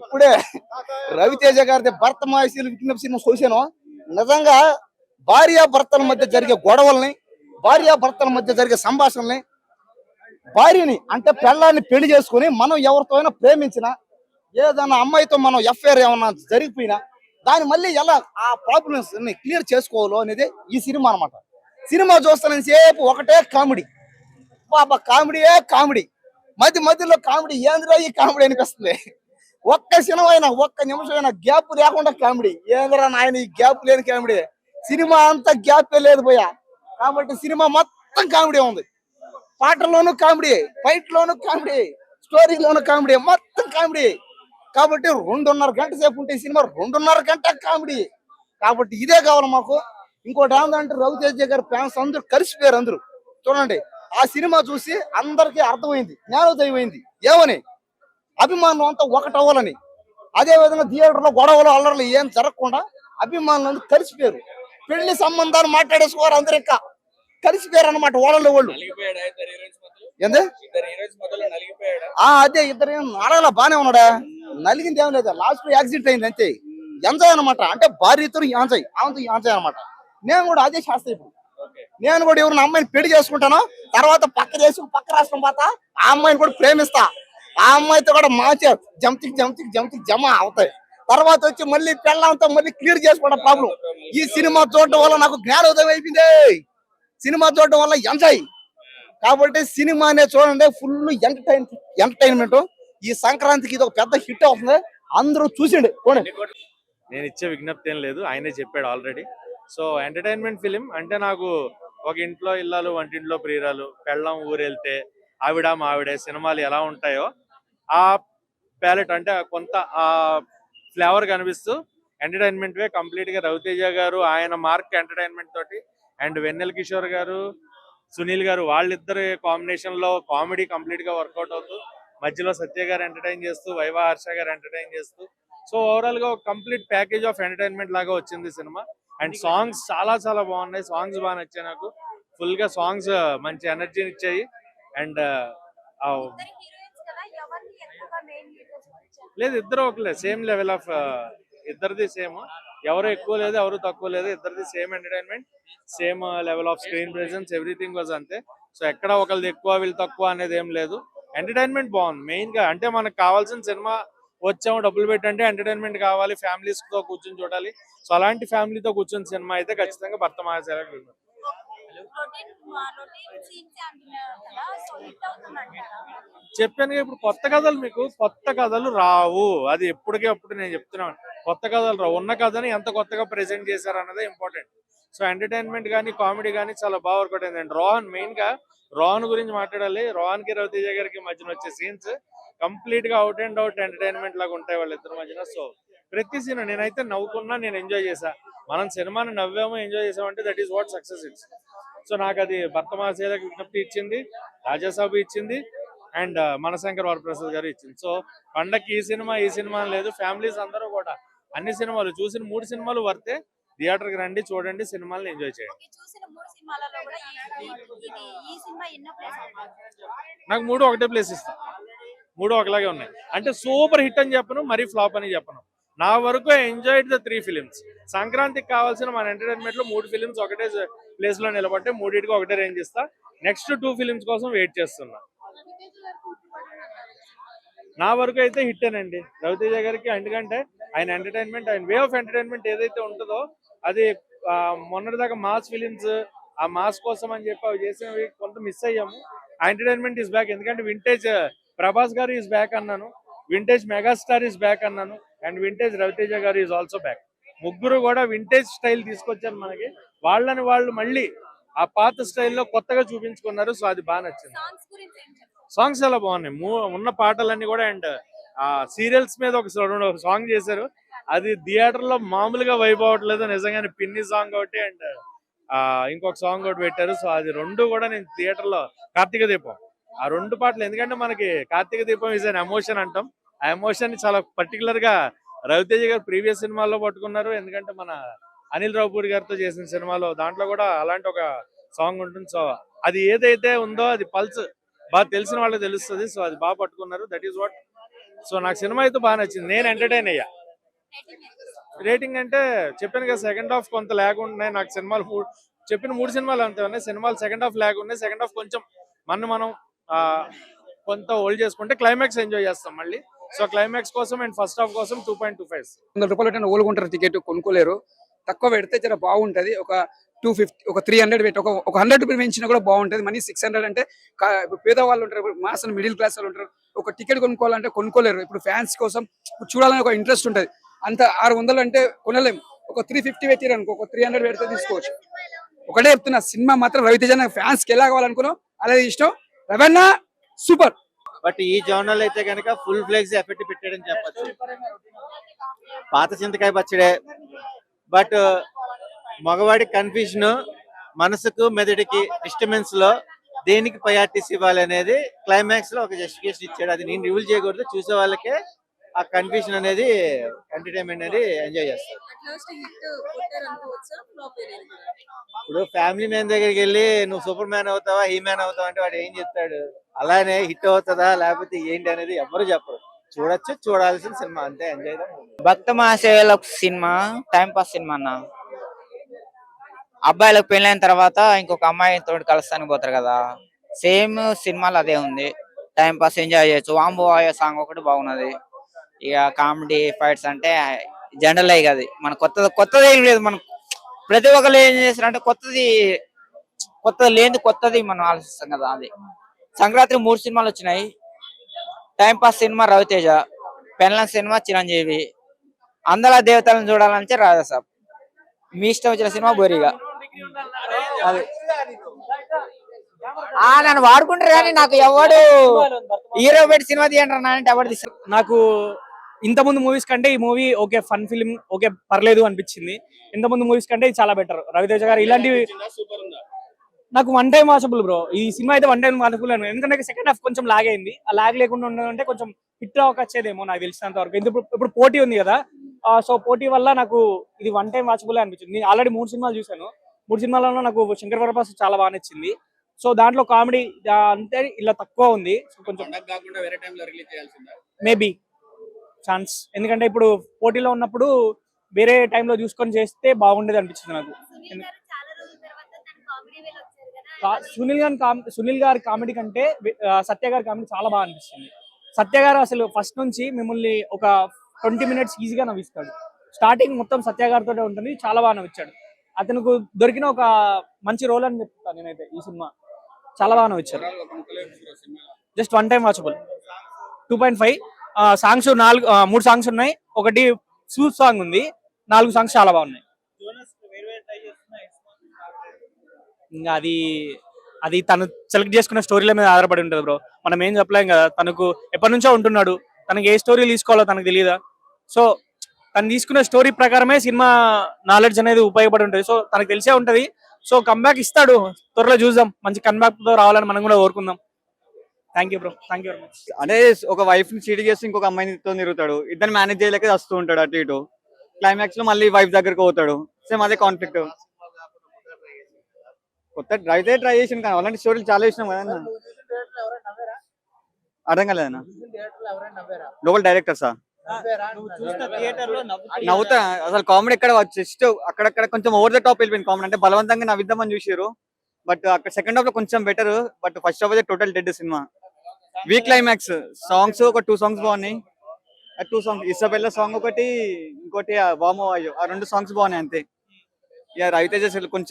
ఇప్పుడే రవితేజ గారి భర్త మాయశీలు విజ్ఞప్తి సినిమా చూశాను. నిజంగా భార్య భర్తల మధ్య జరిగే గొడవల్ని భార్య భర్తల మధ్య జరిగే సంభాషణల్ని భార్యని అంటే పెళ్ళాన్ని పెళ్ళి చేసుకుని మనం ఎవరితో అయినా ప్రేమించినా ఏదైనా అమ్మాయితో మనం ఎఫ్ఐఆర్ ఏమన్నా జరిగిపోయినా దాన్ని మళ్ళీ ఎలా ఆ ప్రాబ్లమ్స్ని క్లియర్ చేసుకోవాలో అనేది ఈ సినిమా అన్నమాట. సినిమా చూస్తున్న సేపు ఒకటే కామెడీ. బాబా కామెడీయే కామెడీ. మధ్య మధ్యలో కామెడీ ఏంద్రా ఈ కామెడీ అనిపిస్తుంది. ఒక్క సినిమా అయినా ఒక్క నిమిషం అయినా గ్యాప్ లేకుండా కామెడీ. ఏంద్రా నాయన ఈ గ్యాప్ లేని కామెడీ? సినిమా అంతా గ్యాప్ లేదు పోయా కాబట్టి సినిమా మొత్తం కామెడీ ఉంది. పాటల్లోనూ కామెడీ ఫైట్ లోను కామెడీ స్టోరీలోను కామెడీ మొత్తం కామెడీ. కాబట్టి రెండున్నర గంట సేపు ఉంటే ఈ సినిమా రెండున్నర గంట కామెడీ. కాబట్టి ఇదే కావాలి మాకు. ఇంకోటి ఏంటంటే రవితేజ గారి ఫ్యాన్స్ అందరూ కలిసిపోయారు అందరూ. చూడండి ఆ సినిమా చూసి అందరికీ అర్థమైంది జ్ఞానోదయమైంది ఏమని? అభిమానులు అంతా ఒకటవ్వాలని. అదే విధంగా థియేటర్లో గొడవలు అల్లర్లు ఏం జరగకుండా అభిమానులు అందరూ కలిసిపోయారు. పెళ్ళి సంబంధాలు మాట్లాడేసుకోరు అందరు ఇంకా. కలిసిపోయారు అనమాట ఓడలు వాళ్ళు. ఏంది? ఆ అదే ఇద్దరు ఏం అడగల బానే ఉన్నాడా? నలిగింది ఏం లేదు? లాస్ట్ యాక్సిడెంట్ అయింది అంతే. ఎంజాయ్ అనమాట అంటే భార్యతో ఎంజాయ్. ఆమెతో ఎంజాయ్ అనమాట నేను కూడా అదే చేస్తా ఇప్పుడు. నేను కూడా ఎవరిని అమ్మాయిని పెళ్ళి చేసుకుంటాను తర్వాత పక్క దేశం పక్క రాష్ట్రం పోతా ఆ అమ్మాయిని కూడా ప్రేమిస్తా. ఆ అమ్మాయితో కూడా మాచే జంతికి జంతికి జంతికి జమ అవుతాయి. తర్వాత వచ్చి మళ్ళీ పెళ్ళంతా మళ్ళీ క్లియర్ చేసుకోవడం ప్రాబ్లం. ఈ సినిమా చూడటం వల్ల నాకు జ్ఞానోదయం అయిపోయింది. సినిమా చూడటం వల్ల ఎంజాయ్ కాబట్టి సినిమానే చూడండి ఫుల్ ఎంటర్టైన్ ఎంటర్టైన్మెంట్ ఈ సంక్రాంతికి ఇది ఒక పెద్ద హిట్ అవుతుంది. అందరూ చూసిండి. చూడండి నేను ఇచ్చే విజ్ఞప్తి ఏం లేదు. ఆయనే చెప్పాడు ఆల్రెడీ సో ఎంటర్టైన్మెంట్ ఫిలిం అంటే నాకు ఒక ఇంట్లో ఇల్లాలు వంటింట్లో ప్రియురాలు పెళ్ళం ఊరెళ్తే ఆవిడ మావిడే సినిమాలు ఎలా ఉంటాయో ఆ ప్యాలెట్ అంటే కొంత ఆ ఫ్లేవర్ కనిపిస్తూ ఎంటర్టైన్మెంట్ వే కంప్లీట్గా రవితేజ గారు ఆయన మార్క్ ఎంటర్టైన్మెంట్ తోటి అండ్ వెన్నెల కిషోర్ గారు సునీల్ గారు వాళ్ళిద్దరి కాంబినేషన్లో కామెడీ కంప్లీట్గా వర్కౌట్ అవుతూ మధ్యలో సత్య గారు ఎంటర్టైన్ చేస్తూ వైవా హర్ష గారు ఎంటర్టైన్ చేస్తూ. సో ఓవరాల్గా ఒక కంప్లీట్ ప్యాకేజ్ ఆఫ్ ఎంటర్టైన్మెంట్ లాగా వచ్చింది సినిమా. అండ్ సాంగ్స్ చాలా చాలా బాగున్నాయి. సాంగ్స్ బాగా నచ్చాయి నాకు. ఫుల్గా సాంగ్స్ మంచి ఎనర్జీని ఇచ్చాయి. అండ్ ఇద్దరు హీరోయిన్స్ కదా ఎవరిని ఎక్కువగా మెయిన్ లీడర్ చూపించారు లేదు ఇద్దరు ఒకలే సేమ్ లెవెల్ ఆఫ్ ఇద్దరిది సేమ్ ఎవరు ఎక్కువ లేదు ఎవరు తక్కువ లేదు. ఇద్దరిది same entertainment same level of screen presence everything was అంతే. సో ఎక్కడ ఒకరిది ఎక్కువ వీళ్ళు తక్కువ అనేది ఏం లేదు. ఎంటర్టైన్మెంట్ బాగుంది. మెయిన్గా అంటే మనకు కావాల్సిన సినిమా వచ్చాము డబ్బులు పెట్టంటే ఎంటర్టైన్మెంట్ కావాలి ఫ్యామిలీస్తో కూర్చొని చూడాలి. సో అలాంటి ఫ్యామిలీతో కూర్చొని సినిమా అయితే ఖచ్చితంగా భర్త మహాశైల చెప్పాను ఇప్పుడు కొత్త కథలు మీకు కొత్త కథలు రావు. అది ఎప్పటికే అప్పుడు నేను చెప్తున్నాను. కొత్త కథలు రావు. ఉన్న కథని ఎంత కొత్తగా ప్రెజెంట్ చేశారు అన్నదే ఇంపార్టెంట్ సో ఎంటర్టైన్మెంట్ కానీ కామెడీ కానీ చాలా బాగా వర్కౌట్ అయింది. రోహన్ మెయిన్గా రోహన్ గురించి మాట్లాడాలి. రోహన్కి రవితేజ గారికి మధ్యన వచ్చే సీన్స్ కంప్లీట్గా అవుట్ అండ్ అవుట్ ఎంటర్టైన్మెంట్ లాగా ఉంటాయి వాళ్ళిద్దరి మధ్యన. సో ప్రతి సీన్ నేనైతే నవ్వుకున్నా నేను ఎంజాయ్ చేశా. మనం సినిమాని నవ్వాము ఎంజాయ్ చేసామంటే that is what success it's so నాకు అది భర్త మహాశైలకు విజ్ఞప్తి ఇచ్చింది రాజాసాబు ఇచ్చింది అండ్ మనశంకర్ వరప్రసాద్ గారు ఇచ్చింది. సో పండక్కి ఈ సినిమా ఈ సినిమా లేదు ఫ్యామిలీస్ అందరూ కూడా అన్ని సినిమాలు చూసిన మూడు సినిమాలు వర్తే థియేటర్కి రండి చూడండి సినిమాలను ఎంజాయ్ చేయండి. నాకు మూడు ఒకటే ప్లేస్ ఇస్తా. మూడు ఒకలాగే ఉన్నాయి. అంటే సూపర్ హిట్ అని చెప్పను మరీ ఫ్లాప్ అని చెప్పను. నా వరకు ఎంజాయిడ్ ద త్రీ ఫిలిమ్స్ సంక్రాంతికి కావాల్సిన మన ఎంటర్టైన్మెంట్లో మూడు ఫిలిమ్స్ ఒకటే ప్లేస్లో నిలబడితే మూడింటికి ఒకటే రేంజ్ ఇస్తా. నెక్స్ట్ టూ ఫిలిమ్స్ కోసం వెయిట్ చేస్తున్నా. నా వరకు అయితే హిట్టేనండి రవితేజ గారికి ఎందుకంటే ఆయన ఎంటర్టైన్మెంట్ ఆయన వే ఆఫ్ ఎంటర్టైన్మెంట్ ఏదైతే ఉంటుందో అది ఆ, మొన్నటిదాకా మాస్ ఫిలిమ్స్ ఆ మాస్ కోసం అని చెప్పి అవి చేసినవి కొంత మిస్ అయ్యాము. ఆ ఎంటర్టైన్మెంట్ ఇస్ బ్యాక్ ఎందుకంటే వింటేజ్ ప్రభాస్ గారు ఈస్ బ్యాక్ అన్నాను. వింటేజ్ మెగాస్టార్ ఈజ్ బ్యాక్ అన్నాను. అండ్ వింటేజ్ రవితేజ గారు ఈజ్ ఆల్సో బ్యాక్ ముగ్గురు కూడా వింటేజ్ స్టైల్ తీసుకొచ్చారు మనకి. వాళ్ళని వాళ్ళు మళ్ళీ ఆ పాత స్టైల్లో కొత్తగా చూపించుకున్నారు సో అది బాగా నచ్చింది. సాంగ్స్ చాలా బాగున్నాయి. ఉన్న పాటలన్నీ కూడా అండ్ ఆ సీరియల్స్ మీద ఒక రెండు ఒక సాంగ్ చేశారు. అది థియేటర్లో మామూలుగా వైబ్ అవ్వట్లేదు. నిజంగానే పిన్ని సాంగ్ ఒకటి అండ్ ఆ ఇంకొక సాంగ్ ఒకటి పెట్టారు. సో అది రెండు కూడా నేను థియేటర్లో కార్తీక దీపం. ఆ రెండు పాటలు ఎందుకంటే మనకి కార్తీక దీపం ఇస్ అన్ ఎమోషన్ అంటాం. ఆ ఎమోషన్ చాలా పర్టికులర్గా రవితేజ గారు ప్రీవియస్ సినిమాల్లో పట్టుకున్నారు. ఎందుకంటే మన అనిల్ రావుపూడి గారితో చేసిన సినిమాలో దాంట్లో కూడా అలాంటి ఒక సాంగ్ ఉంటుంది. సో అది ఏదైతే ఉందో అది పల్స్ బాగా తెలిసిన వాళ్ళకి తెలుస్తుంది. సో అది బాగా పట్టుకున్నారు. దట్ ఈస్ వాట్ సో నాకు సినిమా అయితే బాగా నచ్చింది. నేను ఎంటర్టైన్ అయ్యా. రేటింగ్ అంటే చెప్పాను కదా సెకండ్ హాఫ్ కొంత ల్యాగ్ ఉన్నాయి. నాకు సినిమాలు చెప్పిన మూడు సినిమాలు అంతే ఉన్నాయి. సినిమాలు సెకండ్ హాఫ్ ల్యాగ్ ఉన్నాయి. సెకండ్ హాఫ్ కొంచెం మన మనం ఆ, కొంత హోల్డ్ చేసుకుంటే క్లైమాక్స్ ఎంజాయ్ చేస్తాం మళ్ళీ. సో క్లైమాక్స్ కోసం అండ్ ఫస్ట్ హాఫ్ కోసం టూ పాయింట్ టూ ఫైవ్ వందల రూపాయలు పెట్టిన ఓలుకుంటారు టికెట్ కొనుక్కోలేరు. తక్కువ పెడితే చాలా బాగుంటది. ఒక టూ ఫిఫ్టీ ఒక త్రీ హండ్రెడ్ పెట్టి ఒక ఒక హండ్రెడ్ రూపీస్ పెంచినా కూడా బాగుంటది. మనీ సిక్స్ హండ్రెడ్ అంటే ఇప్పుడు పేదవాళ్ళు ఉంటారు ఇప్పుడు మాస్ మిడిల్ క్లాస్ వాళ్ళు ఉంటారు. ఒక టికెట్ కొనుక్కోవాలంటే కొనుక్కోలేరు. ఇప్పుడు ఫ్యాన్స్ కోసం ఇప్పుడు చూడాలని ఒక ఇంట్రెస్ట్ ఉంటది. అంత ఆరు వందలు అంటే కొనలేము ఒక త్రీ ఫిఫ్టీ పెట్టారు అనుకో ఒక త్రీ హండ్రెడ్ పెడితే తీసుకోవచ్చు. ఒకటే చెప్తున్నా సినిమా మాత్రం రవితేజ ఫ్యాన్స్కి ఎలా కావాలనుకున్నాం అలాగే ఇష్టం? రవణ సూపర్ బట్ ఈ జోనల్ అయితే కనుక ఫుల్ ఫ్లెక్స్ ఎఫెక్ట్ పెట్టాడని చెప్పచ్చు. పాత చింతకాయ పచ్చడే. బట్ uh, మగవాడి కన్ఫ్యూజన్ మనసుకు మెదడికి డిస్టర్బెన్స్లో దేనికి ప్రయారిటీస్ ఇవ్వాలి అనేది క్లైమాక్స్లో ఒక జస్టిఫికేషన్ ఇచ్చాడు. అది నేను రివీల్ చేయకూడదు. చూసే వాళ్ళకే ఆ కన్ఫ్యూజన్ అనేది ఎంటర్టైన్మెంట్ అనేది ఎంజాయ్ చేస్తారు. ఇప్పుడు ఫ్యామిలీ మ్యాన్ దగ్గరికి వెళ్ళి నువ్వు సూపర్ మ్యాన్ అవుతావా హీ మ్యాన్ అవుతావా? అంటే వాడు ఏం చెప్తాడు? అలానే హిట్ అవుతుందా లేకపోతే ఏంటి అనేది ఎవరు చెప్పరు. చూడొచ్చు చూడాల్సిన సినిమా అంతే ఎంజాయ్ భక్త మహాశయుల సినిమా టైం పాస్ సినిమా అన్న. అబ్బాయిలకు పెళ్ళైన తర్వాత ఇంకొక అమ్మాయితో కలుస్తానికి పోతారు కదా. సేమ్ సినిమాలో అదే ఉంది. టైం పాస్ ఎంజాయ్ చేయొచ్చు. వాంబో సాంగ్ ఒకటి బాగున్నది. ఇక కామెడీ ఫైట్స్ అంటే జనరల్ అయ్యి అది. మన కొత్త కొత్తది ఏం లేదు. మనం ప్రతి ఒక్కరు ఏం చేస్తారంటే కొత్తది కొత్తది లేని కొత్తది మనం ఆలోచిస్తాం కదా అది. సంక్రాంతి మూడు సినిమాలు వచ్చినాయి. టైం పాస్ సినిమా రవితేజ పెన్లం సినిమా చిరంజీవి అందల దేవతలను చూడాలంటే రాజాసాబ్. మీ ఇష్టం వచ్చిన సినిమా బోరిగా. అది. ఆ నన్ను వాడుకుంటారు కానీ నాకు ఎవడు హీరో పెట్టి సినిమా తీయండి అంటే ఎవరు నాకు ఇంత ముందు మూవీస్ కంటే ఈ movie okay fun film okay పర్లేదు అనిపించింది. ఇంత ముందు మూవీస్ కంటే ఇది చాలా బెటర్ రవితేజ గారు ఇలాంటివి సూపర్ ఉందా? నాకు వన్ టైం వాచబుల్ బ్రో ఈ సినిమా అయితే వన్ టైం వాచబుల్ ఎందుకంటే సెకండ్ హాఫ్ కొంచెం లాగ్ అయింది. ఆ లాగ్ లేకుండా ఉండదంటే కొంచెం హిట్ అవ్వక వచ్చేదేమో నాకు తెలిసినంత వరకు. ఎందుకు ఇప్పుడు పోటీ ఉంది కదా. సో పోటీ వల్ల నాకు ఇది వన్ టైం వాచబుల్ అనిపించింది. నేను ఆల్రెడీ మూడు సినిమాలు చూశాను. మూడు సినిమాలలో నాకు శంకర్ వరప్రసాద్ చాలా బాగా నచ్చింది. సో దాంట్లో కామెడీ అంతే ఇలా తక్కువ ఉంది. సో కొంచెం మేబీ ఛాన్స్ ఎందుకంటే ఇప్పుడు పోటీలో ఉన్నప్పుడు వేరే టైంలో చూసుకొని చేస్తే బాగుండేది అనిపించింది నాకు. సునీల్ గారు చాలా రోజుల తర్వాత తన కామెడీ వేలు వచ్చారు కదా. కా- సునీల్ గారి కామె- సునీల్ గారి కామెడీ కంటే సత్య గారి కామెడీ చాలా బాగా అనిపిస్తుంది. సత్య గారు అసలు ఫస్ట్ నుంచి మిమ్మల్ని ఒక ట్వంటీ మినిట్స్ ఈజీగా నవ్విస్తాడు. స్టార్టింగ్ మొత్తం సత్య గారితో ఉంటుంది చాలా బాగా నవ్వించాడు. అతనికి దొరికిన ఒక మంచి రోల్ అని చెప్తాను నేనైతే ఈ సినిమా. చాలా బాగా నవ్వించారు. Just one time watchable two point five songs నాలుగు మూడు సాంగ్స్ ఉన్నాయి. ఒకటి సూత్ సాంగ్ ఉంది. నాలుగు సాంగ్స్ చాలా బాగున్నాయి. ఇంకా అది అది తను సెలెక్ట్ చేసుకున్న స్టోరీల మీద ఆధారపడి ఉంటుంది బ్రో మనం ఏం చెప్పలేం కదా. తనకు ఎప్పటి నుంచో ఉంటున్నాడు. తనకి ఏ స్టోరీ తీసుకోవాలో తనకు తెలియదా సో తను తీసుకున్న స్టోరీ ప్రకారమే సినిమా నాలెడ్జ్ అనేది ఉపయోగపడి ఉంటుంది. సో తనకు తెలిసే ఉంటది. సో కమ్బ్యాక్ ఇస్తాడు. త్వరలో చూద్దాం. మంచి కమ్బ్యాక్తో రావాలని మనం కూడా కోరుకుందాం. Thank you bro thank you very much ఒక వైఫ్ని చీట్ చేసి ఇంకొక అమ్మాయితో తిరుగుతాడు. ఇద్దరు మేనేజ్ చేయలేక వస్తూ ఉంటాడు అటు ఇటు. క్లైమాక్స్లో మళ్ళీ వైఫ్ దగ్గరకు పోతాడు. సేమ్ అదే కాన్ఫ్లిక్ట్ కొత్త ట్రై అయితే ట్రై చేసాను కానీ అలాంటి స్టోరీలు చాలా ఇష్టం కదా అర్థం కాలేదన్నా లోకల్ డైరెక్టర్సా నవ్వుతా. అసలు కామెడీ ఎక్కడ జస్ట్ అక్కడక్కడ కొంచెం ఓవర్ ద టాప్ వెళ్ళిపోయింది కామెడీ అంటే బలవంతంగా నవ్విద్దామని చూసారు బట్ అక్కడ సెకండ్ హాఫ్లో కొంచెం బెటర్ బట్ ఫస్ట్ హాఫ్ అయితే టోటల్ డెడ్ సినిమా వీక్ క్లైమాక్స్ సాంగ్స్ ఒక టూ సాంగ్స్ బాగున్నాయి. టూ సాంగ్స్ ఇసబెల్ల సాంగ్ ఒకటి ఇంకోటి వామో అయ్యో ఆ రెండు సాంగ్స్ బాగున్నాయి అంతే. ఇక రవితేజ కొంచెం